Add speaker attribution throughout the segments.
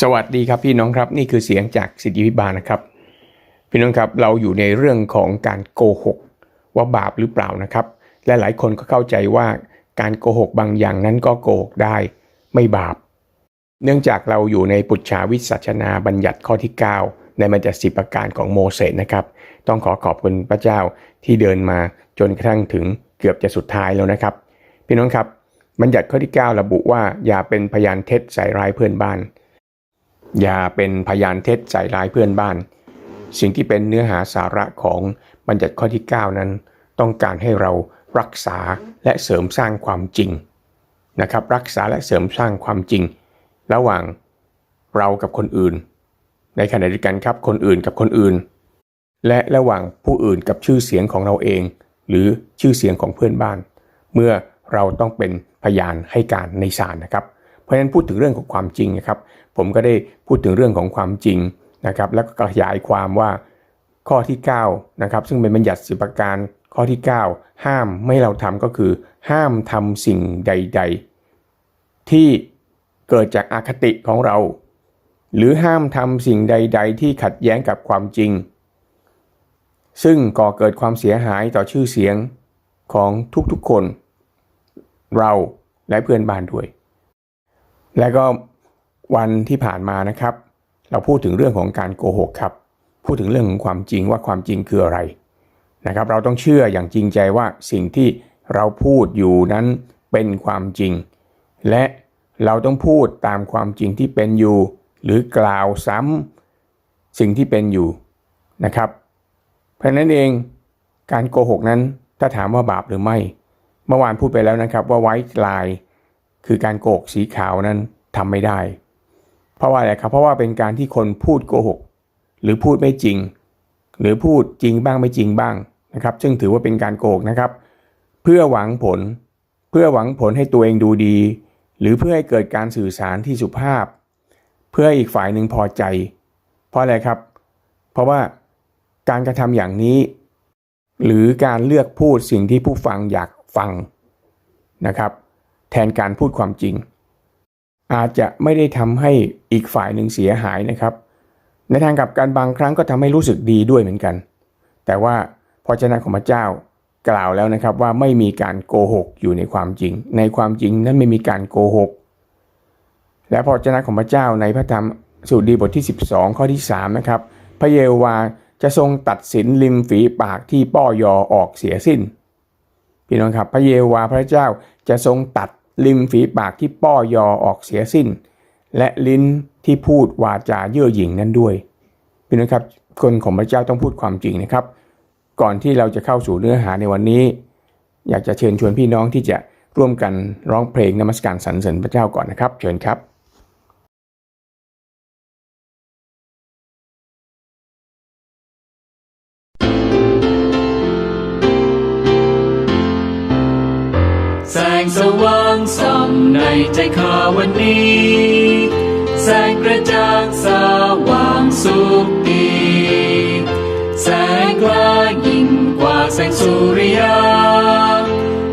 Speaker 1: สวัสดีครับพี่น้องครับนี่คือเสียงจากสิทธิวิบาลนะครับ พี่น้องครับเราอยู่ในเรื่องของการโกหกว่าบาปหรือเปล่านะครับ และหลายคนก็เข้าใจว่าการโกหกบางอย่างนั้นก็โกหกได้ไม่บาป เนื่องจากเราอยู่ในปุจฉาวิสัชนาบัญญัติข้อที่ 9 ในบัญญัติสิบประการของโมเสสนะครับ ต้องขอขอบคุณพระเจ้าที่เดินมาจนกระทั่งถึงเกือบจะสุดท้ายแล้วนะครับ พี่น้องครับบัญญัติข้อที่ 9 ระบุว่าอย่าเป็นพยานเท็จใส่ร้ายเพื่อนบ้าน อย่าเป็นพยานเท็จใส่ร้ายเพื่อนบ้าน สิ่งที่เป็นเนื้อหาสาระของบัญญัติข้อที่ 9 นั้น ต้องการให้เรารักษาและเสริมสร้างความจริงนะครับ รักษาและเสริมสร้างความจริง ระหว่างเรากับคนอื่น ในขณะเดียวกันครับคนอื่นกับคนอื่น และระหว่างผู้อื่นกับชื่อเสียงของเราเอง หรือชื่อเสียงของเพื่อนบ้าน เมื่อเราต้องเป็นพยานให้การในศาลนะครับ เพราะฉะนั้นพูดถึงเรื่องของความจริงนะครับ ผมก็ได้พูดถึงเรื่องของความจริงนะครับแล้วก็ขยายความว่าข้อที่9นะครับซึ่งเป็นบัญญัติสิบประการข้อที่ 9 ห้ามไม่เราทำก็คือ ห้ามทำสิ่งใด ๆ ที่เกิดจากอาคติของเรา หรือห้ามทำสิ่งใด ๆ ที่ขัดแย้งกับความจริง ซึ่งก่อเกิดความเสียหายต่อชื่อเสียงของทุกๆคน เราและเพื่อนบ้านด้วย และก็ วันที่ผ่านมานะครับ เราพูดถึงเรื่องของการโกหกครับ พูดถึงเรื่องของความจริงว่าความจริงคืออะไรนะครับ เราต้องเชื่ออย่างจริงใจว่าสิ่งที่เราพูดอยู่นั้นเป็นความจริง และเราต้องพูดตามความจริงที่เป็นอยู่ หรือกล่าวซ้ำสิ่งที่เป็นอยู่นะครับ เพราะนั้นเองการโกหกนั้นถ้าถามว่าบาปหรือไม่ เมื่อวานพูดไปแล้วนะครับว่าไวท์ไลน์คือการโกหกสีขาวนั้นทำไม่ได้ เพราะว่าอะไรครับเพราะว่าเป็นการที่คนพูดโกหก หรือพูดไม่จริง หรือพูดจริงบ้างไม่จริงบ้างนะครับ ซึ่งถือว่าเป็นการโกหกนะครับ เพื่อหวังผล เพื่อหวังผลให้ตัวเองดูดี หรือเพื่อให้เกิดการสื่อสารที่สุภาพ เพื่ออีกฝ่ายหนึ่งพอใจ เพราะอะไรครับ เพราะว่าการกระทำอย่างนี้ หรือการเลือกพูดสิ่งที่ผู้ฟังอยากฟังนะครับ แทนการพูดความจริง อาจจะไม่ได้ทำให้อีกฝ่ายหนึ่งเสียหายนะครับ ในทางกลับกันบางครั้งก็ทำให้รู้สึกดีด้วยเหมือนกัน แต่ว่าพระเจ้าของพระเจ้ากล่าวแล้วนะครับว่าไม่มีการโกหกอยู่ในความจริง ในความจริงนั้นไม่มีการโกหก และพระเจ้าของพระเจ้าในพระธรรมสูตรดีบทที่ 12 ข้อที่3นะครับพระเยโวาจะทรงตัดสินริมฝีปากที่ป้อยอออกเสียสิ้น พี่น้องครับพระเยโวาพระเจ้าจะทรงตัด ริมฝีปากที่ป้อยอออกเสียสิ้น และลิ้นที่พูดวาจาเย่อหยิ่งนั้นด้วยพี่น้องครับคนของพระเจ้าต้องพูดความจริงนะครับ ก่อนที่เราจะเข้าสู่เนื้อหาในวันนี้ อยากจะเชิญชวนพี่น้องที่จะร่วมกันร้องเพลงนมัสการสรรเสริญพระเจ้าก่อนนะครับ เชิญครับ
Speaker 2: กล้ายิ่งกว่าแสงสุริยา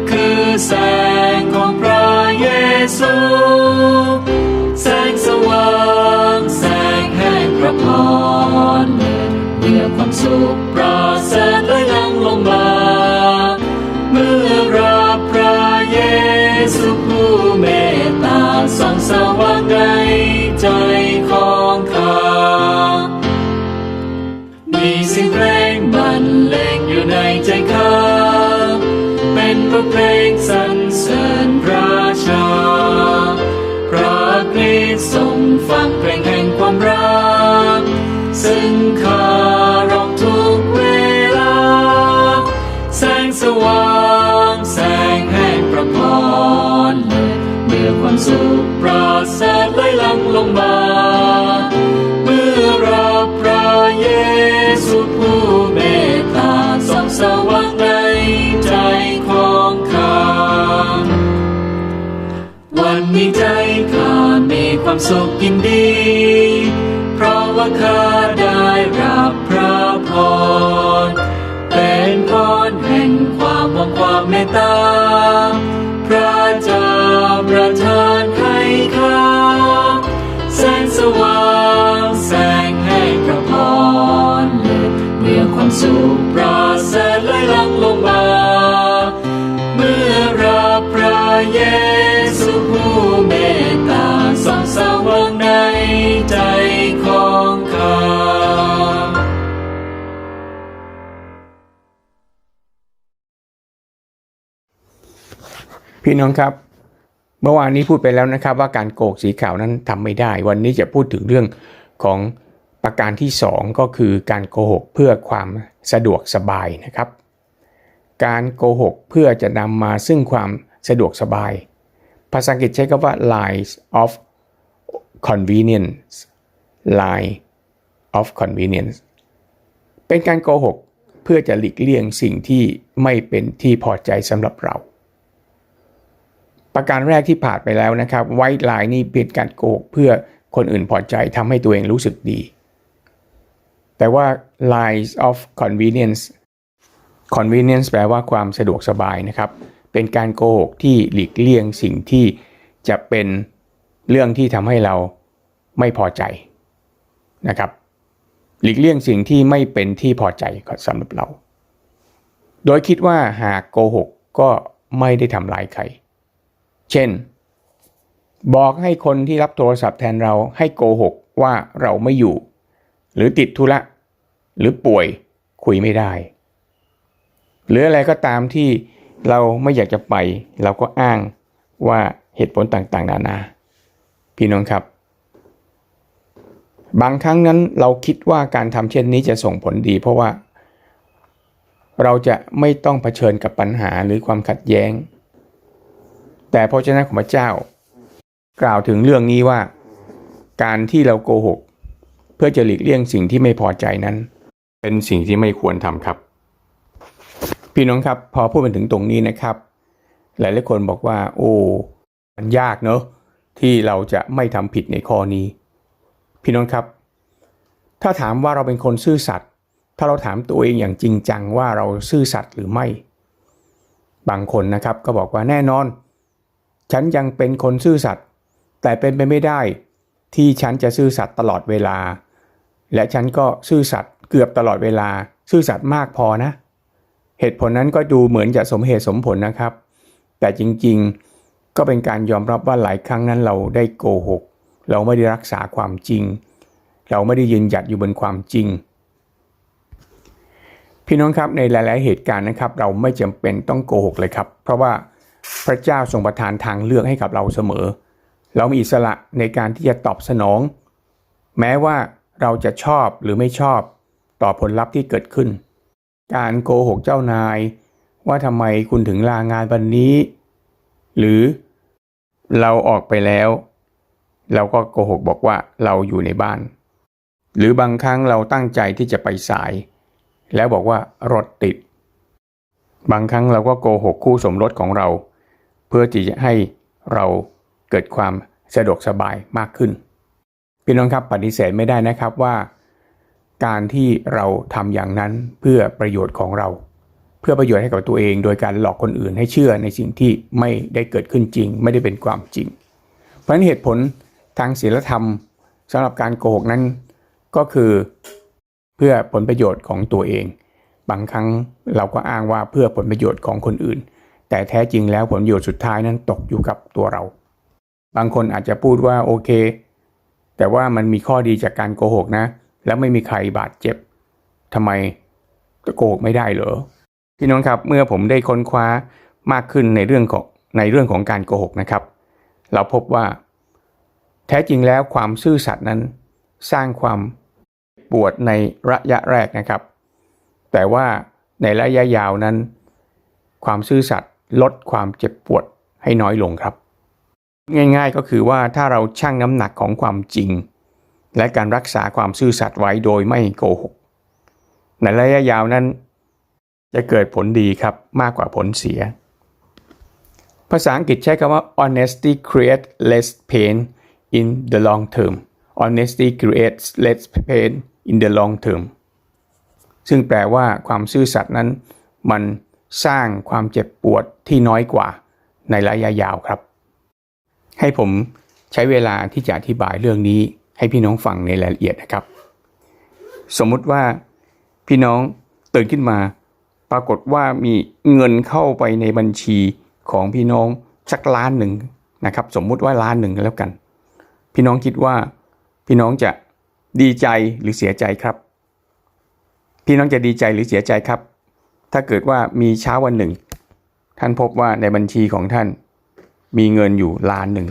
Speaker 2: คือแสงของพระเยซู แสงสว่าง แสงแห่งพระพรเมื่อความสุข ในใจข้าเป็นบทเพลงสรรเสริญพระชา พระคริสต์ทรงฟังเพลงแห่งความรัก ซึ่งข้าร้องทุกเวลา แสงสว่างแสงแห่งประพรเลยเมื่อความสุขประเสริฐไหลหลังลงมา สุขยินดี เพราะว่าข้าได้รับพระพรเป็นพรแห่งความหวังความเมตตา พี่น้
Speaker 1: องครับ เมื่อวานนี้พูดไปแล้วนะครับ ว่าการโกหกสีขาวนั้นทำไม่ได้ วันนี้จะพูดถึงเรื่องของประการที่สองก็คือการโกหกเพื่อความสะดวกสบายนะครับ การโกหกเพื่อจะนำมาซึ่งความสะดวกสบาย ภาษาอังกฤษใช้คำว่า lies of convenience lie of convenience เป็นการโกหกเพื่อจะหลีกเลี่ยงสิ่งที่ไม่เป็นที่พอใจสำหรับเรา ประการแรกที่ผ่านไปแล้วนะครับไวท์ไลน์นี่เป็นการโกหกเพื่อคนอื่นพอใจทำให้ตัวเองรู้สึกดี แต่ว่า lies of convenience convenience แปลว่าความสะดวกสบายนะครับ เป็นการโกหกที่หลีกเลี่ยงสิ่งที่จะเป็นเรื่องที่ทำให้เราไม่พอใจนะครับ หลีกเลี่ยงสิ่งที่ไม่เป็นที่พอใจสำหรับเรา โดยคิดว่าหากโกหกก็ไม่ได้ทำร้ายใคร เช่น บอกให้คนที่รับโทรศัพท์แทนเราให้โกหกว่าเราไม่อยู่ หรือติดธุระ หรือป่วยคุยไม่ได้ หรืออะไรก็ตามที่เราไม่อยากจะไป เราก็อ้างว่าเหตุผลต่างๆ นานา พี่น้องครับ บางครั้งนั้นเราคิดว่าการทำเช่นนี้จะส่งผลดี เพราะว่า เราจะไม่ต้องเผชิญกับปัญหาหรือความขัดแย้ง แต่พระเจ้าของพระเจ้ากล่าวถึงเรื่องนี้ว่า การที่เราโกหก เพื่อจะหลีกเลี่ยงสิ่งที่ไม่พอใจนั้น เป็นสิ่งที่ไม่ควรทำครับ พี่น้องครับพอพูดมาถึงตรงนี้นะครับ หลายหลายคนบอกว่า โอ้มันยากเนอะที่เราจะไม่ทำผิดในข้อนี้ พี่น้องครับ ถ้าถามว่าเราเป็นคนซื่อสัตย์ถ้าเราถามตัวเองอย่างจริงจังว่าเราซื่อสัตย์หรือไม่ บางคนนะครับก็บอกว่าแน่นอน ฉันยังเป็นคนซื่อสัตย์แต่เป็นไปไม่ได้ ที่ฉันจะซื่อสัตย์ตลอดเวลา และฉันก็ซื่อสัตย์เกือบตลอดเวลา ซื่อสัตย์มากพอนะ เหตุผลนั้นก็ดูเหมือนจะสมเหตุสมผลนะครับ แต่จริงๆ ก็เป็นการยอมรับว่าหลายครั้งนั้นเราได้โกหก เราไม่ได้รักษาความจริง เราไม่ได้ยืนหยัดอยู่บนความจริงพี่น้องครับในหลาย ๆ เหตุการณ์นะครับ เราไม่จำเป็นต้องโกหกเลยครับ เพราะว่า พระเจ้าทรงประทานทางเลือกให้กับเราเสมอ เรามีอิสระในการที่จะตอบสนอง แม้ว่าเราจะชอบหรือไม่ชอบต่อผลลัพธ์ที่เกิดขึ้น การโกหกเจ้านาย ว่าทำไมคุณถึงลางานวันนี้ หรือเราออกไปแล้ว เราก็โกหกบอกว่าเราอยู่ในบ้าน หรือบางครั้งเราตั้งใจที่จะไปสาย แล้วบอกว่ารถติด บางครั้งเราก็โกหกคู่สมรสของเรา พื่อที่จะให้เราเกิดความสะดวกสบายมากขึ้น พี่น้องครับปฏิเสธไม่ได้นะครับว่า การที่เราทำอย่างนั้นเพื่อประโยชน์ของเรา เพื่อประโยชน์ให้กับตัวเอง โดยการหลอกคนอื่นให้เชื่อในสิ่งที่ไม่ได้เกิดขึ้นจริง ไม่ได้เป็นความจริง เพราะฉะนั้นเหตุผลทางศีลธรรมสำหรับการโกหกนั้นก็คือเพื่อผลประโยชน์ของตัวเอง บางครั้งเราก็อ้างว่าเพื่อผลประโยชน์ของคนอื่น แต่แท้จริงแล้วผลประโยชน์สุดท้ายนั้นตกอยู่กับตัวเรา บางคนอาจจะพูดว่าโอเค แต่ว่ามันมีข้อดีจากการโกหกนะ แล้วไม่มีใครบาดเจ็บทำไมจะโกหกไม่ได้เหรอพี่น้องครับเมื่อผมได้ค้นคว้ามากขึ้นในเรื่องของในเรื่องของการโกหกนะครับ เราพบว่า แท้จริงแล้วความซื่อสัตย์นั้นสร้างความปวดในระยะแรกนะครับ แต่ว่าในระยะยาวนั้น ความซื่อสัตย์ ลดความเจ็บปวดให้น้อยลงครับ ง่ายๆก็คือว่าถ้าเราชั่งน้ำหนักของความจริง และการรักษาความซื่อสัตย์ไว้โดยไม่โกหก ในระยะยาวนั้น จะเกิดผลดีครับมากกว่าผลเสีย ภาษาอังกฤษใช้คำว่า honesty creates less pain in the long term honesty creates less pain in the long term ซึ่งแปลว่าความซื่อสัตย์นั้นมัน สร้างความเจ็บปวดที่น้อยกว่าในระยะยาวครับ ให้ผมใช้เวลาที่จะอธิบายเรื่องนี้ให้พี่น้องฟังในรายละเอียดนะครับ สมมุติว่าพี่น้องตื่นขึ้นมาปรากฏว่ามีเงินเข้าไปในบัญชีของพี่น้องสักล้านหนึ่งนะครับ สมมุติว่าล้านหนึ่งแล้วกัน พี่น้องคิดว่าพี่น้องจะดีใจหรือเสียใจครับ พี่น้องจะดีใจหรือเสียใจครับ ถ้าเกิดว่ามีเช้าวันหนึ่ง ท่านพบว่าในบัญชีของท่านมีเงินอยู่ล้านหนึ่ง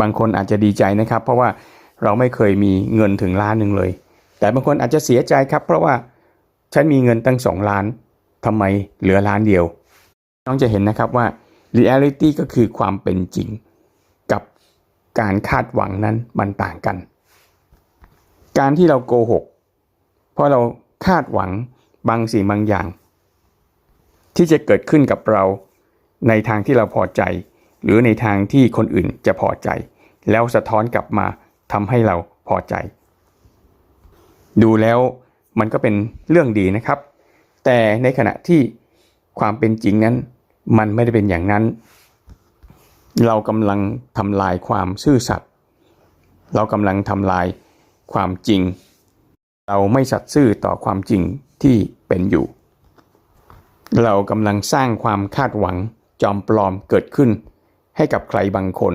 Speaker 1: บางคนอาจจะดีใจนะครับ เพราะว่าเราไม่เคยมีเงินถึงล้านหนึ่งเลย แต่บางคนอาจจะเสียใจครับ เพราะว่าฉันมีเงินตั้งสองล้านทำไมเหลือล้านเดียว น้องจะเห็นนะครับว่า reality ก็คือความเป็นจริง กับการคาดหวังนั้นมันต่างกัน การที่เราโกหก เพราะเราคาดหวัง บางสิ่งบางอย่าง ที่จะเกิดขึ้นกับเราในทางที่เราพอใจ หรือในทางที่คนอื่นจะพอใจ แล้วสะท้อนกลับมาทำให้เราพอใจ ดูแล้วมันก็เป็นเรื่องดีนะครับ แต่ในขณะที่ความเป็นจริงนั้น มันไม่ได้เป็นอย่างนั้น เรากำลังทำลายความซื่อสัตย์เรากำลังทำลายความจริง เราไม่สัตย์ซื่อต่อความจริงที่ เป็นอยู่ เรากำลังสร้างความคาดหวังจอมปลอมเกิดขึ้น ให้กับใครบางคน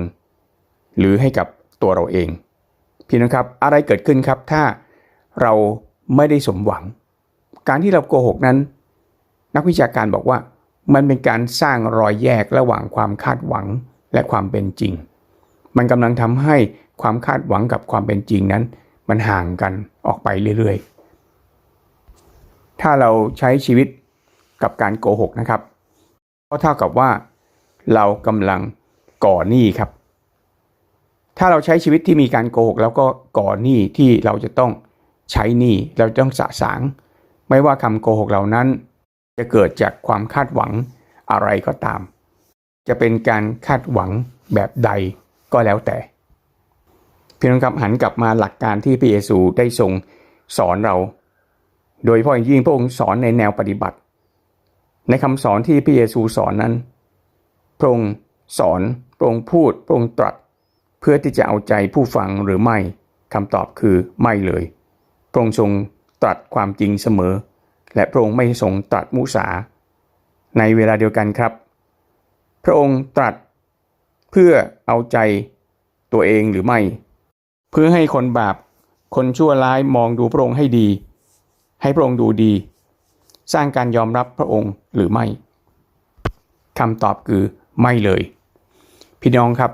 Speaker 1: หรือให้กับตัวเราเอง พี่น้องครับอะไรเกิดขึ้นครับถ้าเราไม่ได้สมหวัง การที่เราโกหกนั้น นักวิชาการบอกว่ามันเป็นการสร้างรอยแยกระหว่างความคาดหวังและความเป็นจริง มันกำลังทำให้ความคาดหวังกับความเป็นจริงนั้น มันห่างกันออกไปเรื่อยๆ ถ้าเราใช้ชีวิตกับการโกหกนะครับก็เท่ากับว่าเรากำลังก่อหนี้ครับ ถ้าเราใช้ชีวิตที่มีการโกหก แล้วก็ก่อหนี้ที่เราจะต้องใช้หนี้เราต้องสะสาง ไม่ว่าคำโกหกเหล่านั้น จะเกิดจากความคาดหวังอะไรก็ตาม จะเป็นการคาดหวังแบบใดก็แล้วแต่พี่น้องครับหันกลับมาหลักการที่พระเยซูได้ทรงสอนเรา โดยเฉพาะอย่างยิ่งพระองค์สอนในแนวปฏิบัติ ในคำสอนที่พระเยซูสอนนั้น พระองค์สอนพระองค์พูดพระองค์ตรัส เพื่อที่จะเอาใจผู้ฟังหรือไม่คำตอบคือไม่เลย พระองค์ทรงตรัสความจริงเสมอ และพระองค์ไม่ทรงตรัสมุสา ในเวลาเดียวกันครับ พระองค์ตรัสเพื่อเอาใจตัวเองหรือไม่ เพื่อให้คนบาปคนชั่วร้ายมองดูพระองค์ให้ดี ให้พระองค์ดูดี สร้างการยอมรับพระองค์หรือไม่คำตอบคือไม่เลย พี่น้องครับ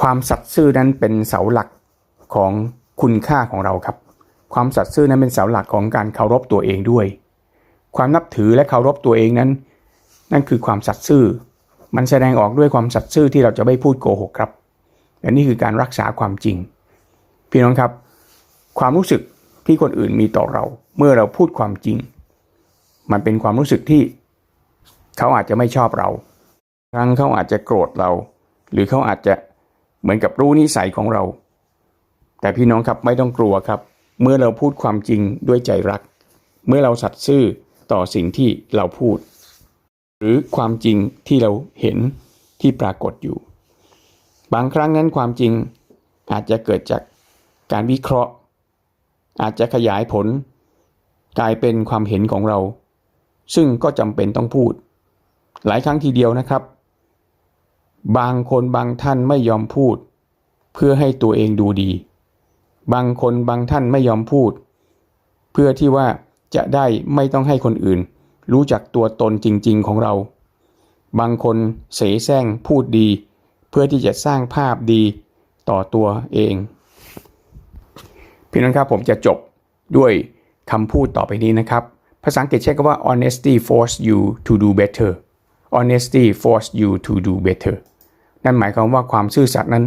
Speaker 1: ความสัตย์ซื่อนั้นเป็นเสาหลักของคุณค่าของเราครับ ความสัตย์ซื่อนั้นเป็นเสาหลักของการเคารพตัวเองด้วย ความนับถือและเคารพตัวเองนั้น นั่นคือความสัตย์ซื่อ มันแสดงออกด้วยความสัตย์ซื่อที่เราจะไม่พูดโกหกครับและนี่คือการรักษาความจริง พี่น้องครับ ความรู้สึก ที่คนอื่นมีต่อเรา เมื่อเราพูดความจริง มันเป็นความรู้สึกที่ เขาอาจจะไม่ชอบเราครั้งเขาอาจจะโกรธเรา หรือเขาอาจจะเหมือนกับรู้นิสัยของเรา แต่พี่น้องครับไม่ต้องกลัวครับ เมื่อเราพูดความจริงด้วยใจรัก เมื่อเราสัตย์ซื่อต่อสิ่งที่เราพูด หรือความจริงที่เราเห็นที่ปรากฏอยู่ บางครั้งนั้นความจริงอาจจะเกิดจากการวิเคราะห์ อาจจะขยายผล กลายเป็นความเห็นของเรา ซึ่งก็จำเป็นต้องพูด หลายครั้งทีเดียวนะครับ บางคนบางท่านไม่ยอมพูด เพื่อให้ตัวเองดูดี บางคนบางท่านไม่ยอมพูด เพื่อที่ว่าจะได้ไม่ต้องให้คนอื่น รู้จักตัวตนจริง ๆ ของเรา บางคนเสแสร้งพูดดี เพื่อที่จะสร้างภาพดีต่อตัวเอง พี่น้องครับผมจะจบด้วยคำพูดต่อไปนี้นะครับ ภาษาอังกฤษใช้คำว่า honesty force you to do better honesty force you to do better นั่นหมายความว่าความซื่อสัตย์นั้น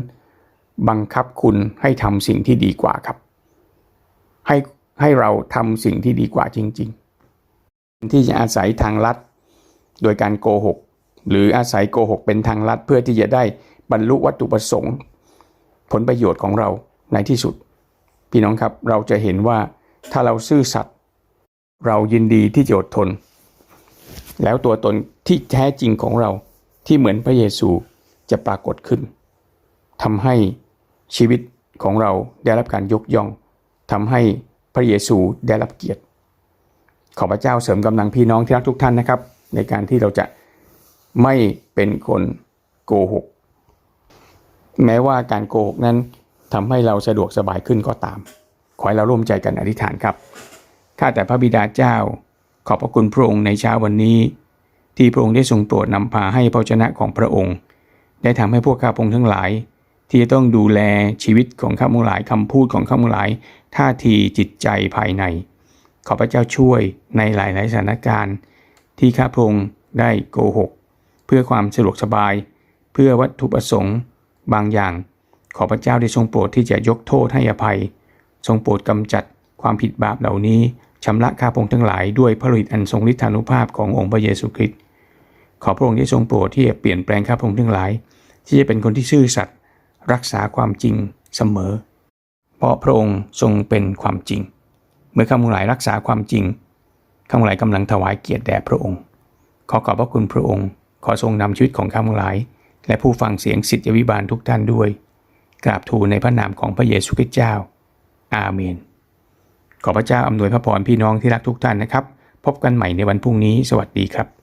Speaker 1: บังคับคุณให้ทำสิ่งที่ดีกว่าครับ ให้ให้เราทำสิ่งที่ดีกว่าจริง ๆ ที่จะอาศัยทางลัด โดยการโกหก หรืออาศัยโกหกเป็นทางลัดเพื่อที่จะได้บรรลุวัตถุประสงค์ ผลประโยชน์ของเราในที่สุด พี่น้องครับเราจะเห็นว่าถ้าเราซื่อสัตย์เรายินดีที่จะอดทน แล้วตัวตนที่แท้จริงของเราที่เหมือนพระเยซูจะปรากฏขึ้นทำให้ชีวิตของเราได้รับการยกย่องทำให้พระเยซูได้รับเกียรติ ขอพระเจ้าเสริมกำลังพี่น้องที่รักทุกท่านนะครับ ในการที่เราจะไม่เป็นคนโกหก แม้ว่าการโกหกนั้น ทำให้เราสะดวกสบายขึ้นก็ตาม ขอให้เราร่วมใจกันอธิษฐานครับ ข้าแต่พระบิดาเจ้า ขอบพระคุณพระองค์ในเช้าวันนี้ ที่พระองค์ได้ทรงโปรดนำพาให้พระชนะของพระองค์ ได้ทำให้พวกข้าพงทั้งหลาย ที่จะต้องดูแลชีวิตของข้าพงหลายคำพูดของข้าพงหลาย ท่าทีจิตใจภายใน ขอพระเจ้าช่วยในหลาย ๆ สถานการณ์ ที่ข้าพงได้โกหก เพื่อความสะดวกสบาย เพื่อวัตถุประสงค์ บางอย่าง ขอพระเจ้าได้ทรงโปรดที่จะยกโทษให้อภัย ทรงโปรดกำจัดความผิดบาปเหล่านี้ ชำระข้าพงทั้งหลายด้วยพระฤทธิ์อันทรงฤทธานุภาพขององค์พระเยซูคริสต์ขอพระองค์ได้ทรงโปรดที่จะเปลี่ยนแปลงข้าพงทั้งหลาย ที่จะเป็นคนที่ซื่อสัตย์รักษาความจริงเสมอ เพราะพระองค์ทรงเป็นความจริง เมื่อข้าพงหลายรักษาความจริงข้าพงหลายกำลังถวายเกียรติแด่พระองค์ ขอขอบพระคุณพระองค์ ขอทรงนำชีวิตของข้าพงหลาย และผู้ฟังเสียงสิทธิวิบาลทุกท่านด้วย กราบทูลในพระนามของพระเยซูคริสต์เจ้า อาเมน ขอพระเจ้าอำนวยพระพรพี่น้องที่รักทุกท่านนะครับ พบกันใหม่ในวันพรุ่งนี้ สวัสดีครับ